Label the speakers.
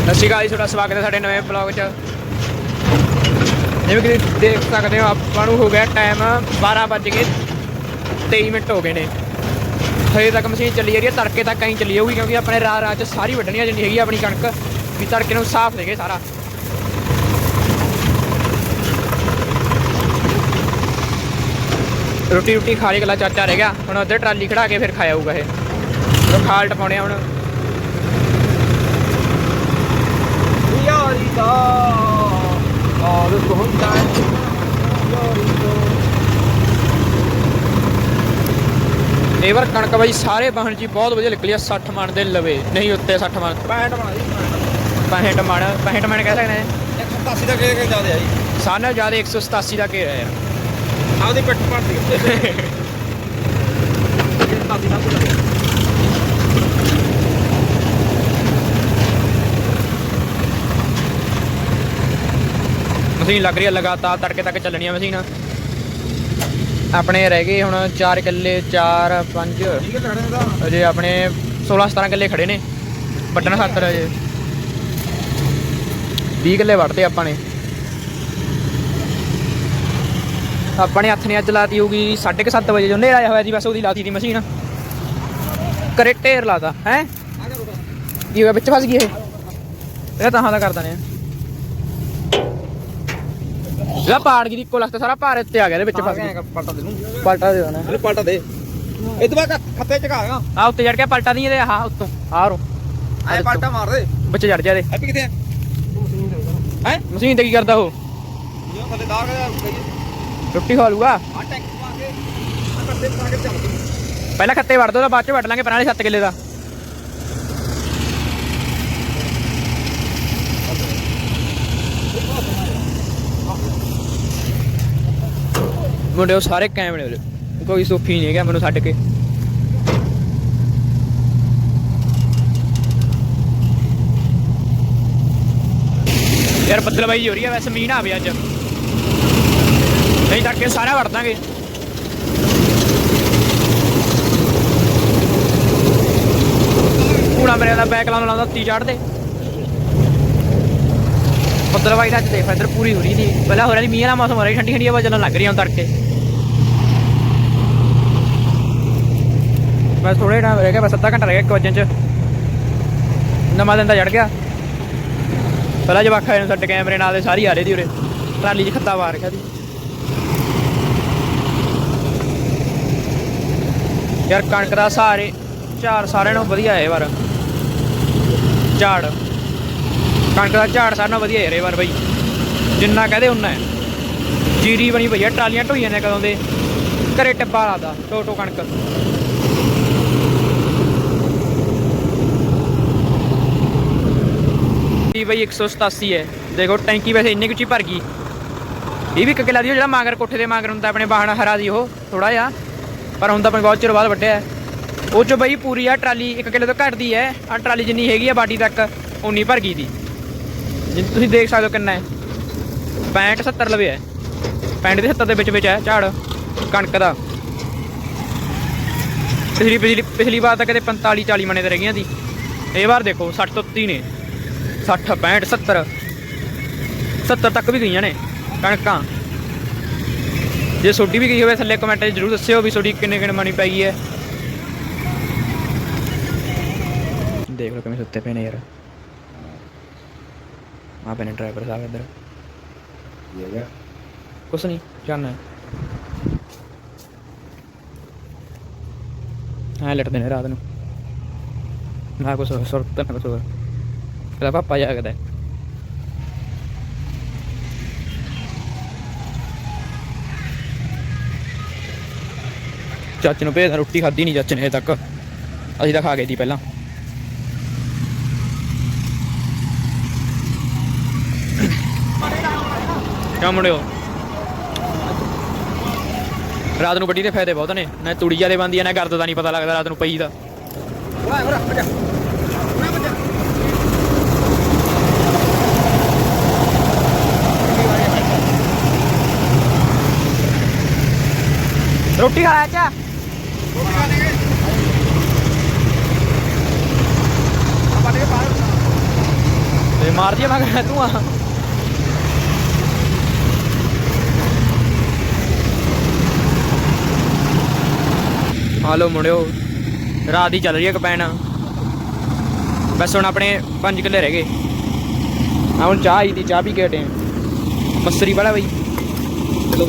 Speaker 1: ਸਤਿ ਸ਼੍ਰੀ ਅਕਾਲ ਜੀ, ਤੁਹਾਡਾ ਸਵਾਗਤ ਹੈ ਸਾਡੇ ਨਵੇਂ ਬਲੌਗ 'ਚ। ਜਿਵੇਂ ਕਿ ਤੁਸੀਂ ਦੇਖ ਸਕਦੇ ਹੋ, ਆਪਾਂ ਨੂੰ ਹੋ ਗਿਆ ਟਾਈਮ 12 ਵੱਜ ਕੇ 23 ਮਿੰਟ ਹੋ ਗਏ ਨੇ। ਹਜੇ ਤੱਕ ਮਸ਼ੀਨ ਚੱਲੀ ਜਾ ਰਹੀ ਹੈ, ਤੜਕੇ ਤੱਕ ਐਂ ਚੱਲੀ ਜਾਊਗੀ, ਕਿਉਂਕਿ ਆਪਣੇ ਰਾਹ ਰਾਤ 'ਚ ਸਾਰੀ ਵੱਢਣੀ ਆ ਜਿੰਨੀ ਹੈਗੀ ਆਪਣੀ ਕਣਕ, ਵੀ ਤੜਕੇ ਨੂੰ ਸਾਫ਼ ਦੇਗੇ ਸਾਰਾ। ਰੋਟੀ ਰੋਟੀ ਖਾ ਲਈ ਗਲਾ ਚਾਚਾ ਰਹਿ ਗਿਆ, ਹੁਣ ਉੱਧਰ ਟਰਾਲੀ ਖੜਾ ਕੇ ਫਿਰ ਖਾਇਆ ਹੋਊਗਾ ਇਹ। ਉਹ ਖਾਲ ਟਪਾਉਣੇ ਆ ਹੁਣ
Speaker 2: ਯਾਰੀ ਦਾ ਦਾ
Speaker 1: ਵਾਰ ਕਣਕ ਬਾਈ ਸਾਰੇ ਬਾਹਣ ਜੀ ਬਹੁਤ ਵਧੀਆ ਨਿਕਲੀ ਆ 60 ਮਣ ਦੇ ਲਵੇ। ਨਹੀਂ ਉੱਤੇ 60 ਮਣ।
Speaker 2: 65 ਬਣਾ ਦੀ
Speaker 1: 65 ਮਣ। 65 ਮਣ ਕਹਿ ਸਕਦੇ ਨੇ?
Speaker 2: 187 ਦਾ ਕੇ ਕੇ ਜਾਦੇ ਆਈ
Speaker 1: ਸਾਰਿਆਂ ਨਾਲੋਂ ਜ਼ਿਆਦਾ 187 ਦਾ ਘੇਰਾ ਯਾਰ
Speaker 2: ਆਪਦੀ ਪਿੱਠ ਪੜਦੀ ਉੱਤੇ। 187 ਨਾ
Speaker 1: ਮਸ਼ੀਨ ਲੱਗ ਰਹੀ ਆ ਲਗਾਤਾਰ ਤੜਕੇ ਤੱਕ ਚੱਲਣੀ ਆ ਮਸ਼ੀਨ। ਆਪਣੇ ਰਹਿ ਗਏ ਹੁਣ 4 ਕਿੱਲੇ 4 5
Speaker 2: ਠੀਕ ਹੈ ਲੜਨੇ ਦਾ
Speaker 1: ਅਜੇ ਆਪਣੇ 16 17 ਕਿੱਲੇ ਖੜੇ ਨੇ। ਵੱਢਣ ਖਾਤਰ ਅਜੇ। 20 ਕਿੱਲੇ ਵੱਢਦੇ ਆਪਾਂ ਨੇ। ਆਪਾਂ ਨੇ ਹੱਥ ਨੇ ਅੱਜ ਲਾਤੀ ਹੋਊਗੀ 7:30 ਵਜੇ ਜੋ ਹਨੇਰਾ ਆਇਆ ਹੋਇਆ ਸੀ ਬਸ ਉਹਦੀ ਲਾਤੀ ਦੀ ਮਸ਼ੀਨ। ਕਰੇ ਢੇਰ ਲਾਤਾ ਹੈ?
Speaker 2: ਆ ਜਾ ਰੁਕਾ
Speaker 1: ਕੀ ਹੋਇਆ ਵਿੱਚ ਫਸ ਗਈ ਇਹ? ਇਹ ਤਾਂ ਹਾਂ ਦਾ ਕਰਦਾ ਨੇ ਇਹਦਾ ਪਾੜ ਗਈ ਇੱਕੋ ਲੱਖ ਤੇ ਸਾਰਾ ਭਾਰ ਉੱਤੇ ਆ ਗਿਆ ਇਹਦੇ ਵਿੱਚ ਫਸ ਗਿਆ
Speaker 2: ਪਲਟਾ ਦੇ ਨੂੰ
Speaker 1: ਪਲਟਾ ਦੇ ਦੇਣਾ।
Speaker 2: ਇਹਨੂੰ ਪਲਟਾ ਦੇ। ਤੋਂ ਬਾਅਦ ਖੱਤੇ ਚਕਾਗਾ
Speaker 1: ਆ ਉੱਤੇ ਚੜ ਕੇ ਪਲਟਾ ਨਹੀਂ ਇਹਦੇ ਆਹ ਉੱਤੋਂ ਆਹ ਰੋ।
Speaker 2: ਐ ਪਲਟਾ ਮਾਰ ਦੇ।
Speaker 1: ਵਿੱਚ ਚੜ ਜਾ
Speaker 2: ਐਪੀ ਕਿੱਥੇ ਹੈ ਹੈ?
Speaker 1: ਮਸ਼ੀਨ ਤੇ ਕੀ ਕਰਦਾ ਉਹ?
Speaker 2: ਜੋ ਥੱਲੇ ਦਾਗ ਆ
Speaker 1: ਰੋਟੀ ਖਾ ਲੂਗਾ?
Speaker 2: ਟੈਂਕ ਪਾ ਕੇ ਆ ਕੱਤੇ ਪਾ ਕੇ ਚੱਲ
Speaker 1: ਪਹਿਲਾਂ ਖੱਤੇ ਵੜ ਦੋ ਤਾਂ ਬਾਅਦ ਚ ਵੜ ਲਾਂਗੇ ਪਰਾਂ ਵਾਲੇ 7 ਕਿੱਲੇ ਦਾ। ਮੁੰਡੇ ਉਹ ਸਾਰੇ ਕੈਮਰੇ ਉਹਦੇ ਕੋਈ ਸੋਫੀ ਨਹੀਂ ਹੈਗਾ ਮੈਨੂੰ ਛੱਡ ਕੇ। ਯਾਰ ਬੱਦਲਬਾਈ ਹੋ ਰਹੀ ਹੈ ਵੈਸੇ ਮੀਂਹ ਨਾ ਆਵੇ ਅੱਜ। ਨਹੀਂ ਤੱਕ ਸਾਰਾ ਵੜ ਦਾਂਗੇ। ਪੂਰਾ ਮੇਰੇ ਦਾ ਬੈਕ ਲਾਉਣ ਲਾਉਂਦਾ ਤੀ ਚੜਦੇ ਬੱਦਲਬਾਈ ਦਾ ਅੱਜ ਦੇਖ, ਇੱਧਰ ਪੂਰੀ ਹੋ ਰਹੀ ਸੀ। ਪਹਿਲਾਂ ਹੋ ਰਹੀ ਮੀਂਹ ਦਾ ਮੌਸਮ, ਹੋ ਰਿਹਾ ਠੰਡੀ ਠੰਡੀ ਹਵਾ ਚੱਲਣ ਲੱਗ ਰਹੀ ਹੁਣ ਤੜਕੇ। ਬਸ ਥੋੜੇ ਟਾਈਮ ਰਹਿ ਗਿਆ, ਬਸ ਅੱਧਾ ਘੰਟਾ ਰਹਿ ਗਿਆ 1 ਵਜੇ ਚ। ਨਵਾਂ ਦਿਨ ਦਾ ਚੜ ਗਿਆ। ਪਹਿਲਾਂ ਜਵਾਖਾ ਨੂੰ ਸਾਡੇ ਕੈਮਰੇ ਨਾਲ ਦੇ ਸਾਰੀ ਆ ਰਹੀ ਦੀ ਉਰੇ। ਟਰਾਲੀ 'ਚ ਖੱਤਾ ਮਾਰ ਗਿਆ ਦੀ ਯਾਰ ਕਣਕ ਦਾ ਸਾਰੇ, ਝਾੜ ਸਾਰਿਆਂ ਨੂੰ ਵਧੀਆ ਹੈ ਇਹ ਵਾਰ। ਝਾੜ। ਕਣਕ ਦਾ ਝਾੜ ਸਾਰਿਆਂ ਨਾਲੋਂ ਵਧੀਆ ਹੈ ਇਹ ਵਾਰ ਬਈ। ਜਿੰਨਾ ਕਹਦੇ ਉਨਾ ਹੈ। ਜੀਰੀ ਬਣੀ ਪਈ ਆ, ਟਰਾਲੀਆਂ ਢੋਈਆਂ ਨੇ ਕਦੋਂ ਦੇ। ਘਰੇ ਟੱਪਾ ਲਾਦਾ ਟੋਟੋ ਕਣਕ। ਬਈ 187 ਹੈ। ਦੇਖੋ, ਟੈਂਕੀ ਵੈਸੇ ਇੰਨੀ ਕੁ ਭਰ ਗਈ। ਇਹ ਵੀ ਇੱਕ ਕਿੱਲਾ ਦੀ ਜਿਹੜਾ ਮਾਂਗਰ ਕੋਠੇ ਦੇ ਮਾਂਗਰ ਹੁੰਦਾ, ਆਪਣੇ ਬਾਹਣਾ ਹਰਾ ਦੀ ਉਹ ਥੋੜਾ ਜਿਹਾ। ਪਰ ਹੁਣ ਤਾਂ ਆਪਣੇ ਬਹੁਤ ਚਿਰ ਬਾਅਦ ਵੱਢਿਆ ਉਹ ਚ ਬਈ ਪੂਰੀ ਆ ਟਰਾਲੀ, ਇੱਕ ਕਿੱਲੇ ਤੋਂ ਘਟਦੀ ਹੈ। ਆ ਟਰਾਲੀ ਜਿੰਨੀ ਹੈਗੀ ਆ ਬਾਡੀ ਤੱਕ ਉਨੀ ਭਰ ਗਈ ਦੀ। ਜਿ ਤੁਸੀਂ ਦੇਖ ਸਕਦੇ ਹੋ ਕਿੰਨਾ ਹੈ। 65 70 ਲਵੇ ਹੈ। 65 ਦੇ 70 ਦੇ ਵਿੱਚ ਵਿੱਚ ਹੈ ਝਾੜ, ਕਣਕ ਦਾ। ਪਿਛਲੀ ਪਿਛਲੀ ਪਿਛਲੀ ਵਾਰ ਤਾਂ ਕਦੇ 45 40 ਮਣੇ ਤੇ ਰਹਿ ਗਈਆਂ ਸੀ ਇਹ ਵਾਰ ਦੇਖੋ 60 ਤੋਂ 30 ਨੇ। 60 65 70 70 ਤੱਕ ਵੀ ਗਈਆਂ ਨੇ ਕਣਕਾਂ। ਜੇ ਸੋਡੀ ਵੀ ਗਈ ਹੋਵੇ ਥੱਲੇ ਕਮੈਂਟ 'ਚ ਜਰੂਰ ਦੱਸਿਓ ਵੀ ਸੋਡੀ ਕਿੰਨੇ ਕਿੰਨੇ ਮਣੀ ਪਈ ਹੈ। ਦੇਖ ਲਓ ਕਿਵੇਂ ਸੁੱਤੇ ਪਏ ਨੇ ਯਾਰ। ਆ ਪਏ ਨੇ ਡਰਾਈਵਰ ਸਾਹਿਬ ਇੱਧਰ।
Speaker 2: ਇਹ
Speaker 1: ਕੁਛ ਨਹੀਂ ਜਾਣਾ ਹਾਂ। ਲਟਦੇ ਨੇ ਰਾਤ ਨੂੰ। ਨਾ ਕੁਛ ਸੁਰਤ ਨਾ ਕੁਛ ਹੋਰ। ਪਹਿਲਾਂ ਪਾਪਾ ਜਾਗਦਾ ਚਾਚੇ ਨੂੰ ਭੇਜਦਾ, ਰੋਟੀ ਖਾਧੀ ਨਹੀਂ ਚਾਚੇ ਨੇ ਹਜੇ ਤੱਕ। ਅਸੀਂ ਤਾਂ ਖਾ ਗਏ ਸੀ ਪਹਿਲਾਂ। ਕਿਉਂ ਮੁੰਡਿਓ? ਰਾਤ ਨੂੰ ਵੱਡੀ ਦੇ ਫਾਇਦੇ ਬਹੁਤ ਨੇ। ਨਾ ਤੂੜੀ ਜਿਆਦੇ ਬੰਦੀ ਆ, ਨਾ ਗਰਦ ਦਾ ਨਹੀਂ ਪਤਾ ਲੱਗਦਾ ਰਾਤ ਨੂੰ ਪਈ ਦਾ।
Speaker 2: ਓਏ ਓਏ
Speaker 1: ਰੋਟੀ ਖਾ ਚਾ
Speaker 2: ਆਪਾਂ
Speaker 1: ਤੇ ਮਾਰ ਦਿਆ ਮਗਰ ਤੂੰ ਆ। ਹਾਲੋ ਮੁੰਡਿਓ, ਰਾਤ ਦੀ ਚੱਲ ਰਹੀ ਹੈ ਕਪੈਨ। ਬਸ ਹੁਣ ਆਪਣੇ 5 ਕਿੱਲੇ ਰਹਿ ਗਏ। ਆ ਹੁਣ ਚਾਹ ਆਈ ਤੀ ਚਾਹ ਪੀ ਕੇ ਹਟੇ ਆਂ। ਵਾਲਾ ਬਈ।
Speaker 2: ਚਲੋ